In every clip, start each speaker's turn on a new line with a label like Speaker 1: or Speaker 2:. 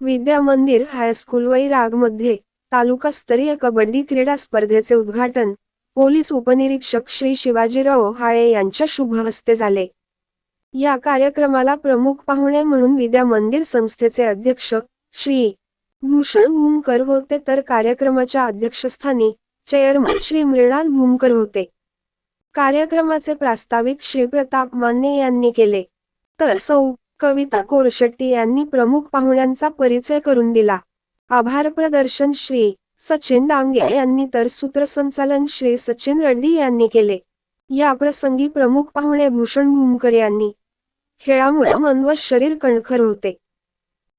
Speaker 1: विद्या मंदिर हायस्कूल वैरागमध्ये तालुकास्तरीय कबड्डी क्रीडा स्पर्धेचे उद्घाटन पोलीस उपनिरीक्षक श्री शिवाजीराव हाळे यांच्या शुभ हस्ते झाले. या कार्यक्रमाला प्रमुख पाहुणे म्हणून विद्या मंदिर संस्थेचे अध्यक्ष श्री भूषण भूमकर होते तर कार्यक्रमाच्या अध्यक्षस्थानी चेअरमन श्री मृणाल भूमकर होते. कार्यक्रमाचे प्रास्ताविक श्री प्रताप माने यांनी केले. तर सौ कविता कोरशेट्टी यांनी प्रमुख पाहुण्यांचा परिचय करून दिला. आभार प्रदर्शन श्री सचिन डांगे यांनी तर सूत्रसंचालन श्री सचिन रेड्डी यांनी केले. या प्रसंगी प्रमुख पाहुणे भूषण भूमकर यांनी खेळामुळे मन व शरीर कणखर होते.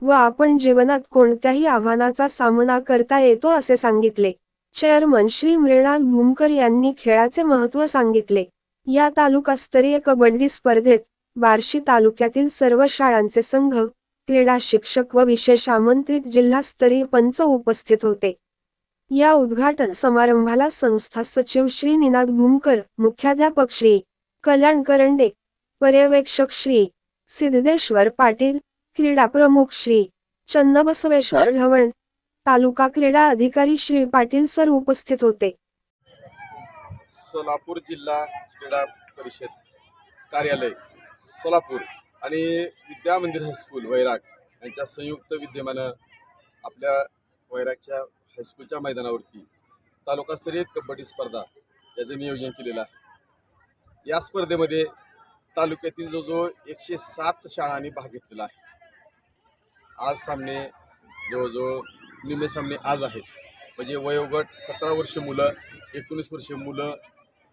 Speaker 1: व आपण जीवनात कोणत्याही आव्हानाचा सामना करता येतो असे सांगितले. चेअरमन श्री मृणाल भूमकर यांनी खेळाचे महत्त्व सांगितले. या तालुकास्तरीय कबड्डी स्पर्धेत बार्शी तालुक्यातील सर्व शाळांचे संघ क्रीडा शिक्षक व विशेष आमंत्रित जिल्हास्तरीय पंच उपस्थित होते. या उद्घाटन समारंभाला संस्था सचिव श्री निनाद भूमकर मुख्याध्यापक श्री कल्याण करंडे पर्यवेक्षक श्री सिद्धेश्वर पाटील क्रीडा प्रमुख श्री चन्नबसवेश्वर ढवण तालुका क्रीडा अधिकारी श्री पाटील सर उपस्थित होते.
Speaker 2: सोलापूर जिल्हा क्रीडा परिषद कार्यालय. सोलापूर आणि विद्या मंदिर हायस्कूल वैराग यांच्या संयुक्त विद्यमानं आपल्या वैरागच्या हायस्कूलच्या मैदानावरती तालुकास्तरीय कबड्डी स्पर्धा याचं नियोजन केलेलं आहे. या स्पर्धेमध्ये तालुक्यातील जवळजवळ एकशे सात शाळांनी भाग घेतलेला आहे. आज सामने जवळजवळ निम्मे सामने आज आहेत. म्हणजे वयोगट सतरा वर्ष मुलं एकोणीस वर्ष मुलं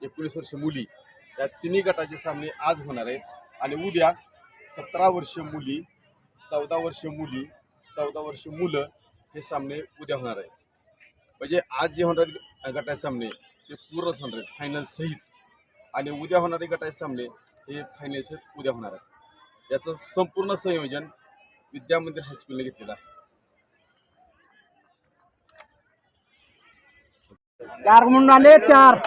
Speaker 2: एकोणीस वर्ष मुली या तिन्ही गटाचे सामने आज होणार आहेत. आणि उद्या सतरा वर्ष मुली चौदा वर्ष मुली चौदा वर्ष मुलं हे सामने उद्या होणार आहेत. म्हणजे आज जे होणारे गटाचे सामने ते पूर्णच होणार आहेत. फायनल सहित. आणि उद्या होणारे गटाचे सामने हे फायनल उद्या होणार आहेत. याचं संपूर्ण संयोजन विद्या मंदिर हायस्कूलने घेतलेलं आहे.
Speaker 3: चार म्हणून आले चार.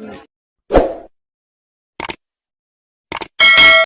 Speaker 3: Thank.